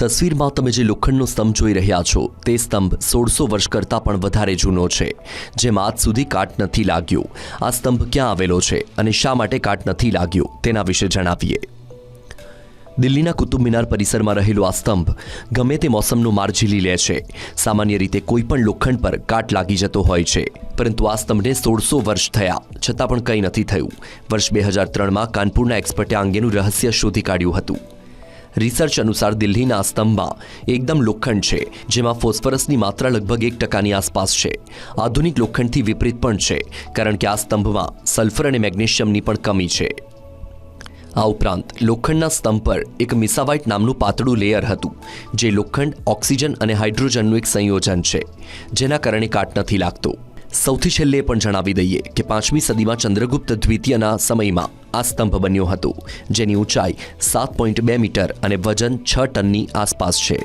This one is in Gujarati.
તસવીરમાં તમે જે લોખંડનો સ્તંભ જોઈ રહ્યા છો, તે સ્તંભ સોળસો વર્ષ કરતાં પણ વધારે જૂનો છે, જેમાં આજ સુધી કાટ નથી લાગ્યો. આ સ્તંભ ક્યાં આવેલો છે અને શા માટે કાટ નથી લાગ્યો, તેના વિશે જણાવીએ. દિલ્હીના કુતુબ મિનાર પરિસરમાં રહેલો આ સ્તંભ ગમે તે મોસમનો માર ઝીલી લે છે. સામાન્ય રીતે કોઈપણ લોખંડ પર કાટ લાગી જતો હોય છે, પરંતુ આ સ્તંભને સોળસો વર્ષ થયા, છતાં પણ કંઈ નથી થયું. વર્ષ બે હજાર ત્રણમાં કાનપુરના એક્સપર્ટે આ અંગેનું રહસ્ય શોધી કાઢ્યું હતું. રિસર્ચ અનુસાર દિલ્હીના સ્તંભમાં એકદમ લોખંડ છે, જેમાં ફોસ્ફરસની માત્રા લગભગ એક ટકાની આસપાસ છે. આધુનિક લોખંડથી વિપરીત પણ છે, કારણ કે આ સ્તંભમાં સલ્ફર અને મેગ્નેશિયમની પણ કમી છે. આ ઉપરાંત, લોખંડના સ્તંભ પર એક મિસાવાઇટ નામનું પાતળું લેયર હતું, જે લોખંડ, ઓક્સિજન અને હાઇડ્રોજનનું એક સંયોજન છે, જેના કારણે કાટ નથી લાગતો. સૌથી છેલ્લે પણ જણાવી દઈએ કે પાંચમી સદીમાં ચંદ્રગુપ્ત દ્વિતીયના સમયમાં આ સ્તંભ બન્યું હતું, જેની ઊંચાઈ સાત પોઈન્ટ બે મીટર અને વજન છ ટનની આસપાસ છે.